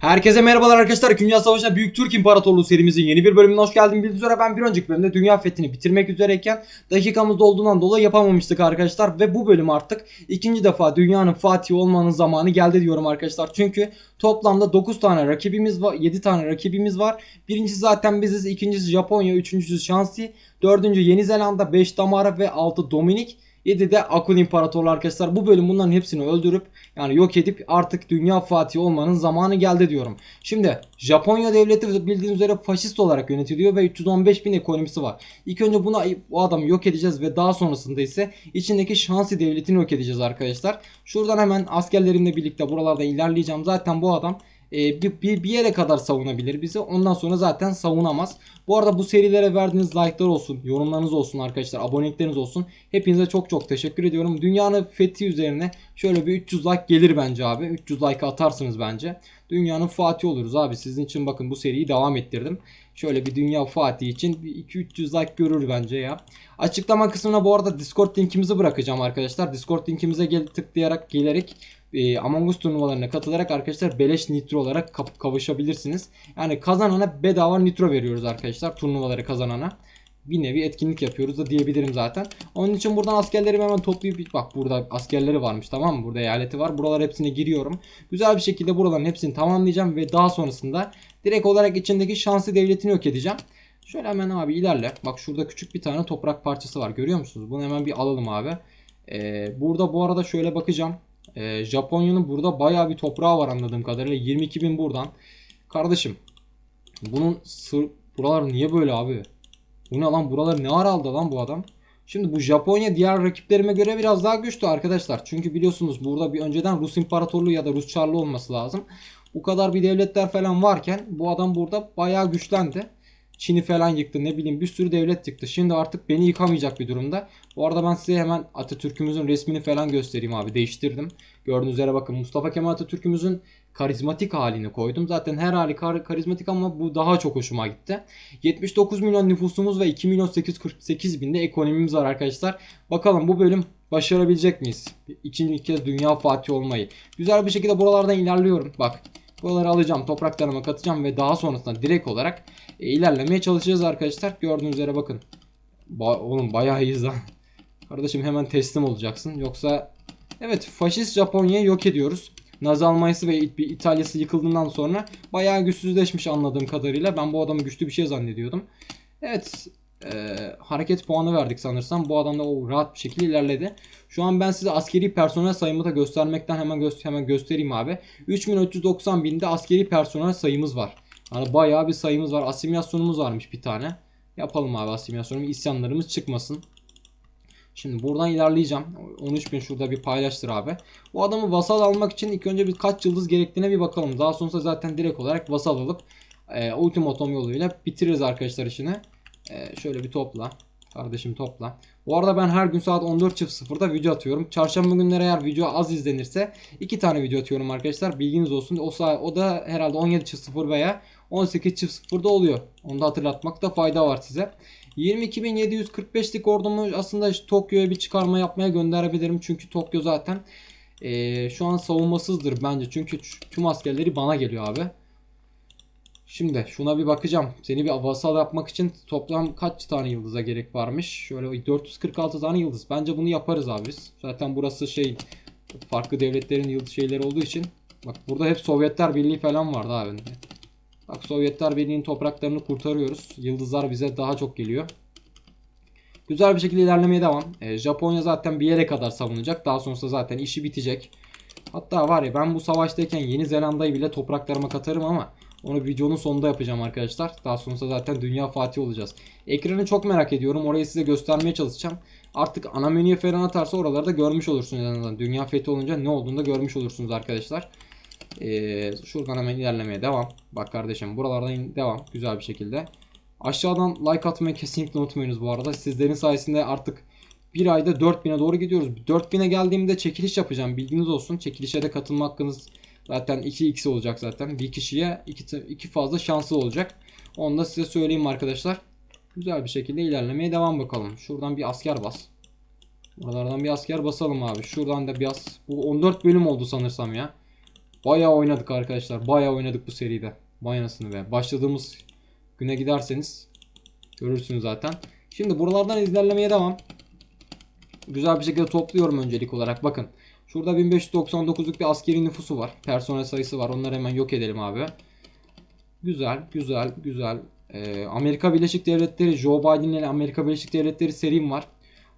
Herkese merhabalar arkadaşlar. Dünya Savaşı'na Büyük Türk İmparatorluğu serimizin yeni bir bölümüne hoş geldiniz. Bildiğiniz üzere ben bir önceki bölümde dünya fethini bitirmek üzereyken dakikamız dolduğundan dolayı yapamamıştık arkadaşlar. Ve bu bölüm artık ikinci defa dünyanın Fatihi olmanın zamanı geldi diyorum arkadaşlar. Çünkü toplamda 9 tane rakibimiz var, 7 tane rakibimiz var. Birincisi zaten biziz, ikincisi Japonya, üçüncüsü Şansi, dördüncü Yeni Zelanda, 5 Damara ve 6 Dominik. 7 de Akun İmparatorluğu arkadaşlar. Bu bölüm bunların hepsini öldürüp yani yok edip artık dünya fatihi olmanın zamanı geldi diyorum. Şimdi Japonya devleti bildiğiniz üzere faşist olarak yönetiliyor ve 315 bin ekonomisi var. İlk önce buna o adamı yok edeceğiz ve daha sonrasında ise içindeki Şansi devletini yok edeceğiz arkadaşlar. Şuradan hemen askerlerimle birlikte buralarda ilerleyeceğim. Zaten bu adam e, bir, bir, bir yere kadar savunabilir bizi. Ondan sonra zaten savunamaz. Bu arada bu serilere verdiğiniz like'lar olsun, yorumlarınız olsun arkadaşlar, abonelikleriniz olsun. Hepinize çok çok teşekkür ediyorum. Dünyanın fethi üzerine şöyle bir 300 like gelir bence abi. 300 like atarsınız bence. Dünyanın Fatih oluruz abi. Sizin için bakın bu seriyi devam ettirdim. Şöyle bir dünya Fatih için 2-300 like görür bence ya. Açıklama kısmına bu arada Discord linkimizi bırakacağım arkadaşlar. Discord linkimize gel tıklayarak gelerek e, Among Us turnuvalarına katılarak arkadaşlar beleş nitro olarak kap- kavuşabilirsiniz. Yani kazanana bedava nitro veriyoruz arkadaşlar turnuvaları kazanana. Bir nevi etkinlik yapıyoruz da diyebilirim zaten. Onun için buradan askerlerimi hemen toplayıp bak burada askerleri varmış tamam mı? Burada eyaleti var. Buralar hepsine giriyorum. Güzel bir şekilde buraların hepsini tamamlayacağım ve daha sonrasında direkt olarak içindeki şanslı devletini yok edeceğim. Şöyle hemen abi ilerle. Bak şurada küçük bir tane toprak parçası var. Görüyor musunuz? Bunu hemen bir alalım abi. Ee, burada bu arada şöyle bakacağım. Ee, Japonya'nın burada bayağı bir toprağı var anladığım kadarıyla. 22 bin buradan. Kardeşim bunun sır... Buralar niye böyle abi? Bu ne lan? Buraları ne ara lan bu adam? Şimdi bu Japonya diğer rakiplerime göre biraz daha güçlü arkadaşlar. Çünkü biliyorsunuz burada bir önceden Rus İmparatorluğu ya da Rus Çarlığı olması lazım. Bu kadar bir devletler falan varken bu adam burada bayağı güçlendi. Çin'i falan yıktı ne bileyim bir sürü devlet yıktı. Şimdi artık beni yıkamayacak bir durumda. Bu arada ben size hemen Atatürk'ümüzün resmini falan göstereyim abi. Değiştirdim. Gördüğünüz üzere bakın Mustafa Kemal Atatürk'ümüzün karizmatik halini koydum. Zaten her hali kar- karizmatik ama bu daha çok hoşuma gitti. 79 milyon nüfusumuz ve 2 milyon 848 binde ekonomimiz var arkadaşlar. Bakalım bu bölüm başarabilecek miyiz? İkinci kez dünya fatih olmayı. Güzel bir şekilde buralardan ilerliyorum. Bak buraları alacağım topraklarıma katacağım ve daha sonrasında direkt olarak e, ilerlemeye çalışacağız arkadaşlar. Gördüğünüz üzere bakın. Ba- oğlum bayağı iyiyiz lan. Kardeşim hemen teslim olacaksın. Yoksa evet faşist Japonya'yı yok ediyoruz. Nazi Almanya'sı ve İtalya'sı yıkıldığından sonra bayağı güçsüzleşmiş anladığım kadarıyla. Ben bu adamı güçlü bir şey zannediyordum. Evet e, hareket puanı verdik sanırsam. Bu adam da o rahat bir şekilde ilerledi. Şu an ben size askeri personel sayımı da göstermekten hemen gö- hemen göstereyim abi. 3390 binde askeri personel sayımız var. Yani bayağı bir sayımız var. Asimilasyonumuz varmış bir tane. Yapalım abi asimilasyonu. İsyanlarımız çıkmasın. Şimdi buradan ilerleyeceğim. 13.000 şurada bir paylaştır abi. Bu adamı vasal almak için ilk önce bir kaç yıldız gerektiğine bir bakalım. Daha sonrasında zaten direkt olarak vasal alıp e, ultimatom yoluyla bitiririz arkadaşlar işini. E, şöyle bir topla. Kardeşim topla. Bu arada ben her gün saat 14.00'da video atıyorum. Çarşamba günleri eğer video az izlenirse iki tane video atıyorum arkadaşlar. Bilginiz olsun. O, o da herhalde 17.00 veya 18.00'da oluyor. Onu da hatırlatmakta fayda var size. 22.745'lik ordumu aslında Tokyo'ya bir çıkarma yapmaya gönderebilirim. Çünkü Tokyo zaten eee, şu an savunmasızdır bence. Çünkü tüm askerleri bana geliyor abi. Şimdi şuna bir bakacağım. Seni bir vasal yapmak için toplam kaç tane yıldıza gerek varmış? Şöyle 446 tane yıldız. Bence bunu yaparız abi biz. Zaten burası şey farklı devletlerin yıldız şeyleri olduğu için. Bak burada hep Sovyetler Birliği falan vardı abi. Bak Sovyetler Birliği'nin topraklarını kurtarıyoruz. Yıldızlar bize daha çok geliyor. Güzel bir şekilde ilerlemeye devam. Ee, Japonya zaten bir yere kadar savunacak. Daha sonrasında zaten işi bitecek. Hatta var ya ben bu savaştayken Yeni Zelanda'yı bile topraklarıma katarım ama onu videonun sonunda yapacağım arkadaşlar. Daha sonrasında zaten dünya fatih olacağız. Ekranı çok merak ediyorum. Orayı size göstermeye çalışacağım. Artık ana menüye falan atarsa oraları da görmüş olursunuz en. Dünya fethi olunca ne olduğunu da görmüş olursunuz arkadaşlar. Ee, şuradan hemen ilerlemeye devam. Bak kardeşim buralardan devam güzel bir şekilde. Aşağıdan like atmayı kesinlikle unutmayınız bu arada. Sizlerin sayesinde artık bir ayda 4000'e doğru gidiyoruz. 4000'e geldiğimde çekiliş yapacağım. Bilginiz olsun. Çekilişe de katılma hakkınız zaten 2x olacak zaten. Bir kişiye iki, iki fazla şanslı olacak. Onu da size söyleyeyim arkadaşlar. Güzel bir şekilde ilerlemeye devam bakalım. Şuradan bir asker bas. Buralardan bir asker basalım abi. Şuradan da biraz. Bu 14 bölüm oldu sanırsam ya. Bayağı oynadık arkadaşlar. Bayağı oynadık bu seride. Bayanasını be. Başladığımız güne giderseniz görürsünüz zaten. Şimdi buralardan ilerlemeye devam. Güzel bir şekilde topluyorum öncelik olarak. Bakın. Şurada 1599'luk bir askeri nüfusu var. Personel sayısı var. Onları hemen yok edelim abi. Güzel, güzel, güzel. Ee, Amerika Birleşik Devletleri, Joe Biden ile Amerika Birleşik Devletleri serim var.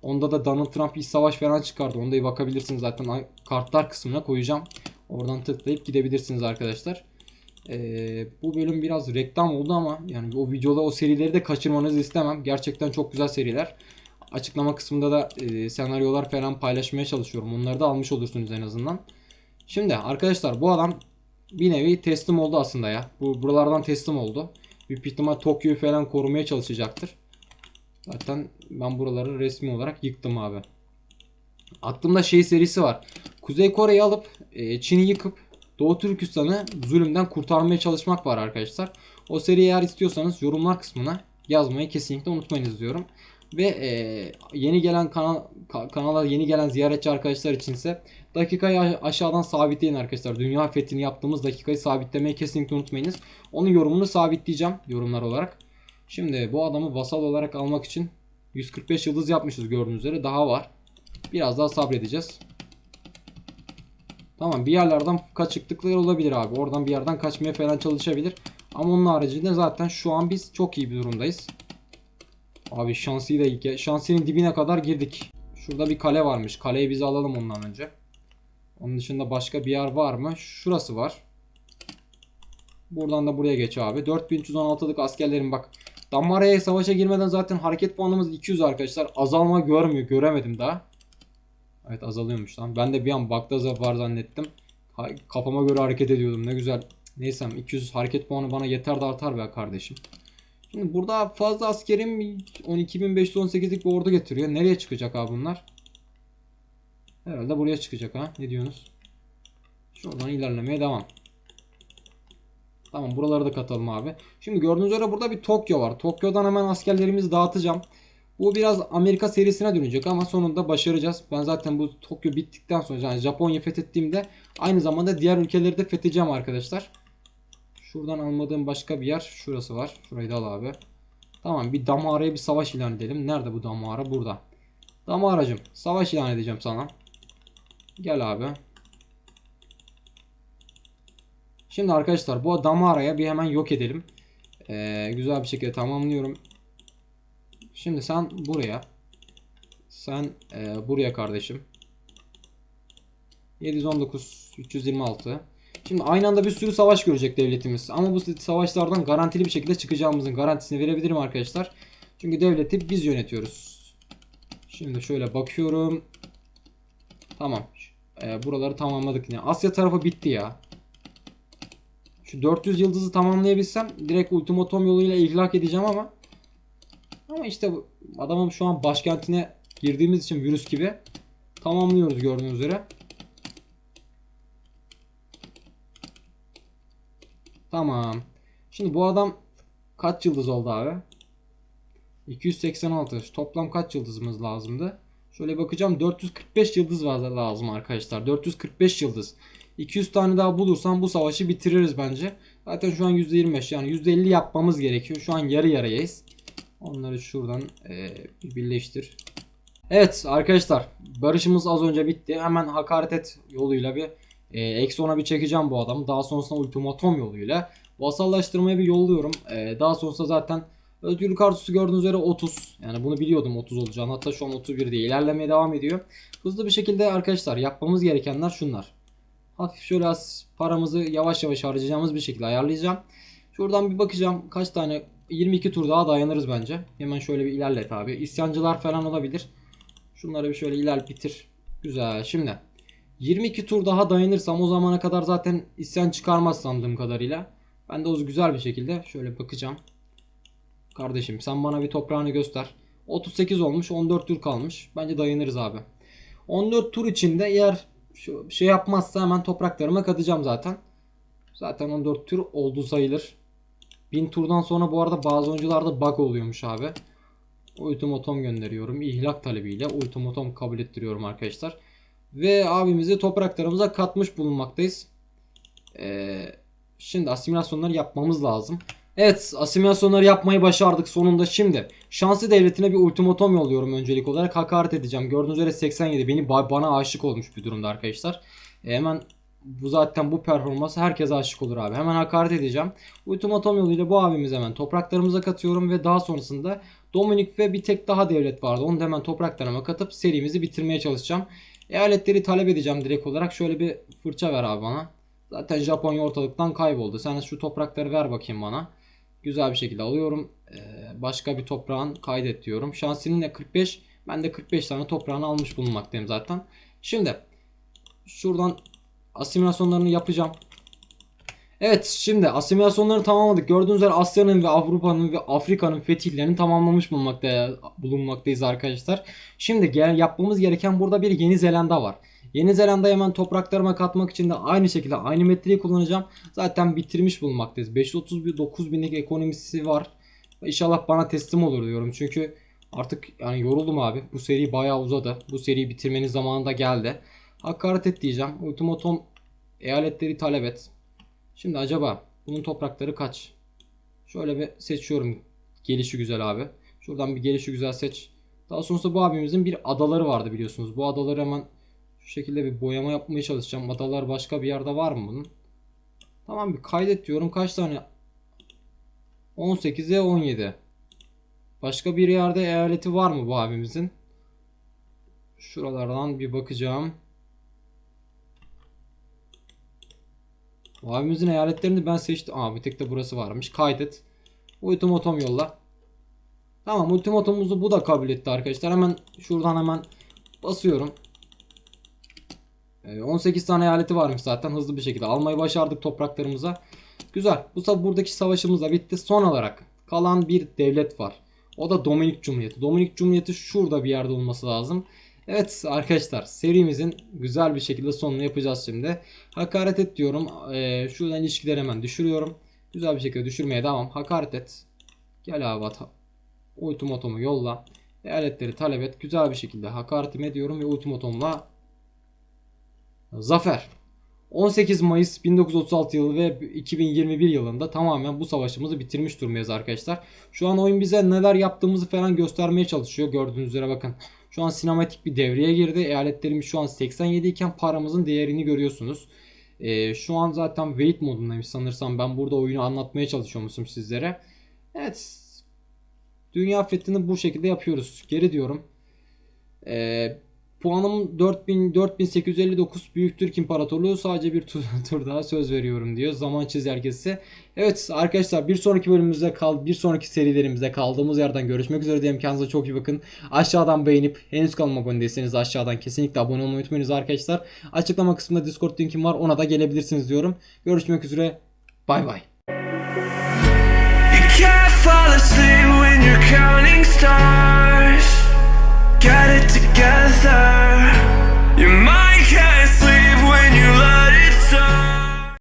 Onda da Donald Trump iç savaş falan çıkardı. Onda bir bakabilirsiniz zaten kartlar kısmına koyacağım. Oradan tıklayıp gidebilirsiniz arkadaşlar. Ee, bu bölüm biraz reklam oldu ama yani o videoda o serileri de kaçırmanızı istemem. Gerçekten çok güzel seriler. Açıklama kısmında da e, senaryolar falan paylaşmaya çalışıyorum. Onları da almış olursunuz en azından. Şimdi arkadaşlar bu adam bir nevi teslim oldu aslında ya. Bu buralardan teslim oldu. Büyük ihtimal Tokyo'yu falan korumaya çalışacaktır. Zaten ben buraları resmi olarak yıktım abi. Aklımda şey serisi var. Kuzey Kore'yi alıp e, Çin'i yıkıp Doğu Türkistan'ı zulümden kurtarmaya çalışmak var arkadaşlar. O seriyi eğer istiyorsanız yorumlar kısmına yazmayı kesinlikle unutmayınız diyorum. Ve e, yeni gelen kanal ka- kanala yeni gelen ziyaretçi arkadaşlar içinse dakikayı aşağıdan sabitleyin arkadaşlar. Dünya fethini yaptığımız dakikayı sabitlemeyi kesinlikle unutmayınız. Onun yorumunu sabitleyeceğim yorumlar olarak. Şimdi bu adamı vasal olarak almak için 145 yıldız yapmışız gördüğünüz üzere. Daha var. Biraz daha sabredeceğiz. Tamam bir yerlerden kaçıklıklar olabilir abi. Oradan bir yerden kaçmaya falan çalışabilir. Ama onun haricinde zaten şu an biz çok iyi bir durumdayız. Abi şansıyla şansının dibine kadar girdik. Şurada bir kale varmış. Kaleyi biz alalım ondan önce. Onun dışında başka bir yer var mı? Şurası var. Buradan da buraya geç abi. 4316'lık askerlerin bak. Damara'ya savaşa girmeden zaten hareket puanımız 200 arkadaşlar. Azalma görmüyor. Göremedim daha. Evet azalıyormuş lan. Ben de bir an Bagdaza var zannettim. Kafama göre hareket ediyordum. Ne güzel. Neyse 200 hareket puanı bana yeter de artar be kardeşim. Burada fazla askerim 12.518'lik bir ordu getiriyor. Nereye çıkacak abi bunlar? Herhalde buraya çıkacak ha. Ne diyorsunuz? Şuradan ilerlemeye devam. Tamam buraları da katalım abi. Şimdi gördüğünüz üzere burada bir Tokyo var. Tokyo'dan hemen askerlerimizi dağıtacağım. Bu biraz Amerika serisine dönecek ama sonunda başaracağız. Ben zaten bu Tokyo bittikten sonra yani Japonya fethettiğimde aynı zamanda diğer ülkeleri de fethedeceğim arkadaşlar. Şuradan almadığım başka bir yer şurası var. Şurayı da al abi. Tamam bir Damara'ya bir savaş ilan edelim. Nerede bu Damara? Burada. Damara'cım savaş ilan edeceğim sana. Gel abi. Şimdi arkadaşlar bu Damara'ya bir hemen yok edelim. Ee, güzel bir şekilde tamamlıyorum. Şimdi sen buraya. Sen e, buraya kardeşim. 719 326. Şimdi aynı anda bir sürü savaş görecek devletimiz. Ama bu savaşlardan garantili bir şekilde çıkacağımızın garantisini verebilirim arkadaşlar. Çünkü devleti biz yönetiyoruz. Şimdi şöyle bakıyorum. Tamam. E, buraları tamamladık yine. Asya tarafı bitti ya. Şu 400 yıldızı tamamlayabilsem direkt ultimatom yoluyla ihlak edeceğim ama ama işte adamın şu an başkentine girdiğimiz için virüs gibi tamamlıyoruz gördüğünüz üzere. Tamam. Şimdi bu adam kaç yıldız oldu abi? 286. Şu Toplam kaç yıldızımız lazımdı? Şöyle bakacağım 445 yıldız var lazım arkadaşlar. 445 yıldız. 200 tane daha bulursam bu savaşı bitiririz bence. Zaten şu an %25 yani %50 yapmamız gerekiyor. Şu an yarı yarıyayız. Onları şuradan e, bir birleştir. Evet arkadaşlar barışımız az önce bitti. Hemen hakaret et yoluyla bir eksi ona bir çekeceğim bu adamı. Daha sonrasında ultimatom yoluyla vasallaştırmaya bir yolluyorum. E, daha sonrasında zaten özgürlük arzusu gördüğünüz üzere 30. Yani bunu biliyordum 30 olacağını. Hatta şu an 31 diye ilerlemeye devam ediyor. Hızlı bir şekilde arkadaşlar yapmamız gerekenler şunlar. Hafif şöyle az paramızı yavaş yavaş harcayacağımız bir şekilde ayarlayacağım. Şuradan bir bakacağım kaç tane 22 tur daha dayanırız bence. Hemen şöyle bir ilerlet abi. İsyancılar falan olabilir. Şunları bir şöyle ilerlet bitir. Güzel. Şimdi 22 tur daha dayanırsam o zamana kadar zaten isyan çıkarmaz sandığım kadarıyla. Ben de o güzel bir şekilde şöyle bakacağım. Kardeşim sen bana bir toprağını göster. 38 olmuş 14 tur kalmış. Bence dayanırız abi. 14 tur içinde eğer şu şey yapmazsa hemen topraklarıma katacağım zaten. Zaten 14 tur oldu sayılır. 1000 turdan sonra bu arada bazı oyuncularda bug oluyormuş abi. Ultimatom gönderiyorum. İhlak talebiyle ultimatom kabul ettiriyorum arkadaşlar. Ve abimizi topraklarımıza katmış bulunmaktayız. Ee, şimdi asimilasyonları yapmamız lazım. Evet asimilasyonları yapmayı başardık sonunda. Şimdi şanslı devletine bir ultimatom yolluyorum öncelik olarak. Hakaret edeceğim. Gördüğünüz üzere 87 beni ba- bana aşık olmuş bir durumda arkadaşlar. E, hemen bu zaten bu performans herkese aşık olur abi. Hemen hakaret edeceğim. Ultimatom yoluyla bu abimizi hemen topraklarımıza katıyorum ve daha sonrasında Dominik ve bir tek daha devlet vardı. Onu da hemen topraklarıma katıp serimizi bitirmeye çalışacağım. Eyaletleri talep edeceğim direkt olarak. Şöyle bir fırça ver abi bana. Zaten Japonya ortalıktan kayboldu. Sen şu toprakları ver bakayım bana. Güzel bir şekilde alıyorum. Ee, başka bir toprağın kaydet diyorum. Şansinin de 45. Ben de 45 tane toprağını almış bulunmaktayım zaten. Şimdi şuradan asimilasyonlarını yapacağım. Evet şimdi asimilasyonları tamamladık. Gördüğünüz üzere Asya'nın ve Avrupa'nın ve Afrika'nın fetihlerini tamamlamış bulunmakta, bulunmaktayız arkadaşlar. Şimdi gel, yapmamız gereken burada bir Yeni Zelanda var. Yeni Zelanda'yı hemen topraklarıma katmak için de aynı şekilde aynı metreyi kullanacağım. Zaten bitirmiş bulunmaktayız. 539 binlik ekonomisi var. İnşallah bana teslim olur diyorum. Çünkü artık yani yoruldum abi. Bu seri bayağı uzadı. Bu seriyi bitirmenin zamanı da geldi. Hakaret et diyeceğim. Ultimatom eyaletleri talep et. Şimdi acaba bunun toprakları kaç? Şöyle bir seçiyorum. Gelişi güzel abi. Şuradan bir gelişi güzel seç. Daha sonrasında bu abimizin bir adaları vardı biliyorsunuz. Bu adaları hemen şu şekilde bir boyama yapmaya çalışacağım. Adalar başka bir yerde var mı bunun? Tamam bir kaydet diyorum. Kaç tane? 18'e 17. Başka bir yerde eyaleti var mı bu abimizin? Şuralardan bir bakacağım. Abimizin eyaletlerini ben seçtim. Aa bir tek de burası varmış. Kaydet. Ultimatom yolla. Tamam ultimatomumuzu bu da kabul etti arkadaşlar. Hemen şuradan hemen basıyorum. Ee, 18 tane eyaleti varmış zaten. Hızlı bir şekilde almayı başardık topraklarımıza. Güzel. Bu buradaki savaşımız da bitti. Son olarak kalan bir devlet var. O da Dominik Cumhuriyeti. Dominik Cumhuriyeti şurada bir yerde olması lazım. Evet arkadaşlar serimizin güzel bir şekilde sonunu yapacağız şimdi. Hakaret et diyorum. Ee, şuradan ilişkileri hemen düşürüyorum. Güzel bir şekilde düşürmeye devam. Hakaret et. Gel abi at. Ultimatomu yolla. Eyaletleri talep et. Güzel bir şekilde hakaretimi ediyorum ve ultimatomla zafer. 18 Mayıs 1936 yılı ve 2021 yılında tamamen bu savaşımızı bitirmiş durumdayız arkadaşlar. Şu an oyun bize neler yaptığımızı falan göstermeye çalışıyor. Gördüğünüz üzere bakın. Şu an sinematik bir devreye girdi. Eyaletlerimiz şu an 87 iken paramızın değerini görüyorsunuz. Ee, şu an zaten wait modundayım sanırsam. Ben burada oyunu anlatmaya çalışıyormuşum sizlere. Evet. Dünya fethini bu şekilde yapıyoruz. Geri diyorum. Ee, puanım 4000 4859 Büyük Türk İmparatorluğu sadece bir tur, tur daha söz veriyorum diyor. Zaman çizelgesi. Evet arkadaşlar bir sonraki bölümümüzde kal bir sonraki serilerimizde kaldığımız yerden görüşmek üzere diyelim. Kendinize çok iyi bakın. Aşağıdan beğenip henüz kanalıma abone değilseniz aşağıdan kesinlikle abone olmayı unutmayınız arkadaşlar. Açıklama kısmında Discord linkim var. Ona da gelebilirsiniz diyorum. Görüşmek üzere. Bay bay. You can't fall asleep when you're counting get it together You might can't sleep when you lie.